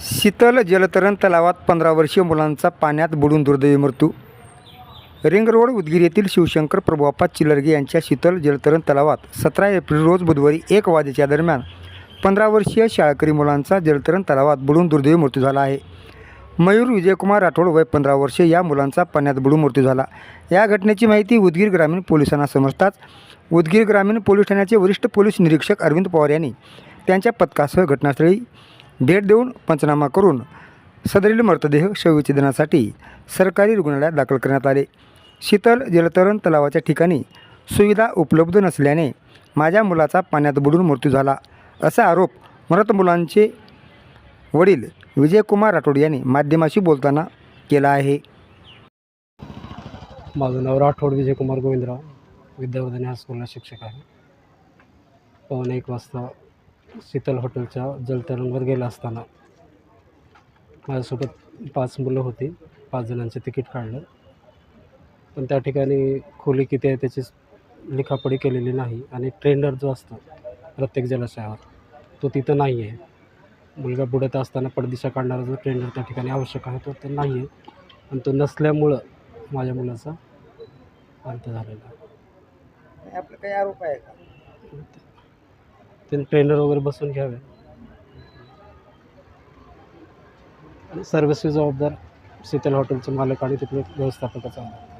शीतल जलतरण तलावात पंधरा वर्षीय मुलांचा पाण्यात बुडून दुर्दैवी मृत्यू. रिंग रोड उदगीर येथील शिवशंकर प्रभुआप्पा चिलरगे यांच्या शीतल जलतरण तलावात सतरा एप्रिल रोज बुधवारी एक वाजेच्या दरम्यान पंधरा वर्षीय शाळकरी मुलांचा जलतरण तलावात बुडून दुर्दैवी मृत्यू झाला आहे. मयूर विजयकुमार राठोड वय पंधरा वर्षे या मुलांचा पाण्यात बुडून मृत्यू झाला. या घटनेची माहिती उदगीर ग्रामीण पोलिसांना समजताच उदगीर ग्रामीण पोलीस ठाण्याचे वरिष्ठ पोलीस निरीक्षक अरविंद पवार यांनी त्यांच्या पथकासह घटनास्थळी भेट देऊन पंचनामा करून सदरील मृतदेह शवविच्छेदनासाठी सरकारी रुग्णालयात दाखल करण्यात आले. शीतल जलतरण तलावाच्या ठिकाणी सुविधा उपलब्ध नसल्याने माझ्या मुलाचा पाण्यात बुडून मृत्यू झाला. असा आरोप मृत मुलांचे वडील विजयकुमार राठोड यांनी माध्यमाशी बोलताना केला आहे. माझं नाव राठोड विजयकुमार गोविंदराव विद्यावर्धन हायस्कूलला शिक्षक आहे. पावणे एक वाजता शीतल हॉटेलच्या जलतरणवर गेला असताना माझ्यासोबत पाच मुलं होती. पाच जणांचे तिकीट काढलं. पण त्या ठिकाणी खोली किती आहे त्याची लिखापडी केलेली नाही आणि ट्रेंडर जो असतो प्रत्येक जलाशयावर तो तिथं नाही आहे. मुलगा बुडत असताना पडदिशा काढणारा जो ट्रेंडर त्या ठिकाणी आवश्यक आहे तो तर नाही आहे. आणि तो नसल्यामुळं माझ्या मुलाचा अंत झालेला आहे. काही आरोप आहे का? त्यांनी ट्रेनर वगैरे बसून घ्यावे. आणि सर्व्हिसची जबाबदार शीतल हॉटेलचे मालक आणि तिथले व्यवस्थापकाचा आहे